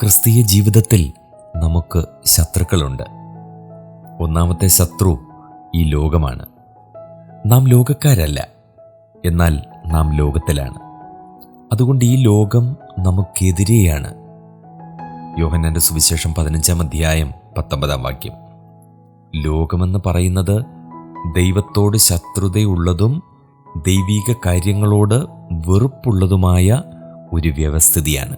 ക്രിസ്തീയ ജീവിതത്തിൽ നമുക്ക് ശത്രുക്കളുണ്ട്. ഒന്നാമത്തെ ശത്രു ഈ ലോകമാണ്. നാം ലോകക്കാരല്ല എന്നാൽ നാം ലോകത്തിലാണ്. അതുകൊണ്ട് ഈ ലോകം നമുക്കെതിരെയാണ്. യോഹന്നാന്റെ സുവിശേഷം പതിനഞ്ചാം അധ്യായം പത്തൊമ്പതാം വാക്യം. ലോകമെന്ന് പറയുന്നത് ദൈവത്തോട് ശത്രുതയുള്ളതും ദൈവിക കാര്യങ്ങളോട് വെറുപ്പുള്ളതുമായ ഒരു വ്യവസ്ഥിതിയാണ്.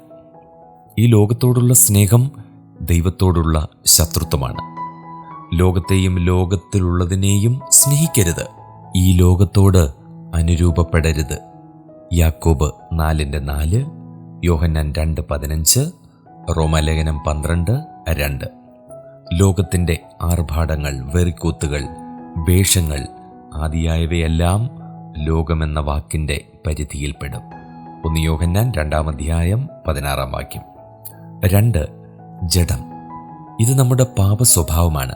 ഈ ലോകത്തോടുള്ള സ്നേഹം ദൈവത്തോടുള്ള ശത്രുത്വമാണ്. ലോകത്തെയും ലോകത്തിലുള്ളതിനെയും സ്നേഹിക്കരുത്. ഈ ലോകത്തോട് അനുരൂപപ്പെടരുത്. യാക്കോബ് നാലിന്റെ നാല് യോഹന്നാൻ രണ്ട് പതിനഞ്ച് റോമാലേഖനം പന്ത്രണ്ട് രണ്ട്. ലോകത്തിന്റെ ആർഭാടങ്ങൾ വെറിക്കൂത്തുകൾ വേഷങ്ങൾ ആദിയായവയെല്ലാം ലോകമെന്ന വാക്കിന്റെ പരിധിയിൽപ്പെടും. ഒന്ന് യോഹന്നാൻ രണ്ടാം അധ്യായം പതിനാറാം വാക്യം. രണ്ട് ജഡം. ഇത് നമ്മുടെ പാപ സ്വഭാവമാണ്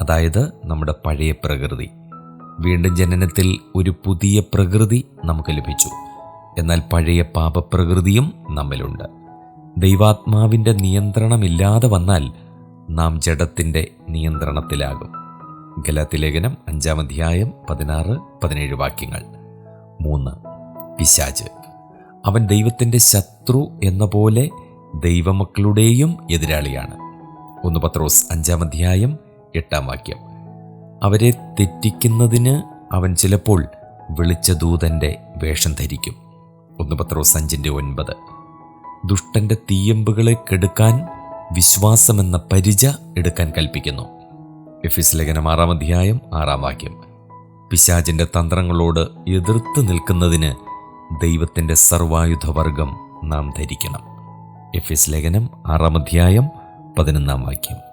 അതായത് നമ്മുടെ പഴയ പ്രകൃതി. വീണ്ടും ജനനത്തിൽ ഒരു പുതിയ പ്രകൃതി നമുക്ക് ലഭിച്ചു. എന്നാൽ പഴയ പാപപ്രകൃതിയും നമ്മിലുണ്ട്. ദൈവാത്മാവിന്റെ നിയന്ത്രണമില്ലാതെ വന്നാൽ നാം ജഡത്തിന്റെ നിയന്ത്രണത്തിലാകും. ഗലാത്തിലേഖനം അഞ്ചാം അധ്യായം പതിനാറ് പതിനേഴ് വാക്യങ്ങൾ. മൂന്ന് പിശാജ് അവൻ ദൈവത്തിന്റെ ശത്രു എന്ന പോലെ ദൈവമക്കളുടെയും എതിരാളിയാണ്. ഒന്ന് പത്രോസ് അഞ്ചാം അധ്യായം എട്ടാം വാക്യം. അവരെ തെറ്റിക്കുന്നതിന് അവൻ ചിലപ്പോൾ വിളിച്ച ദൂതന്റെ വേഷം ധരിക്കും. ഒന്ന് പത്രോസ് അഞ്ചിന്റെ ഒൻപത്. ദുഷ്ടന്റെ തീയമ്പുകളെ കെടുക്കാൻ വിശ്വാസമെന്ന പരിച എടുക്കാൻ കൽപ്പിക്കുന്നു. എഫിസ് ലേഖനം ആറാം അധ്യായം ആറാം വാക്യം. പിശാചിന്റെ തന്ത്രങ്ങളോട് എതിർത്ത് നിൽക്കുന്നതിന് ദൈവത്തിന്റെ സർവായുധവർഗം നാം ധരിക്കണം. എഫിസ് ലേഖനം ആറാം അധ്യായം പതിനൊന്നാം വാക്യം.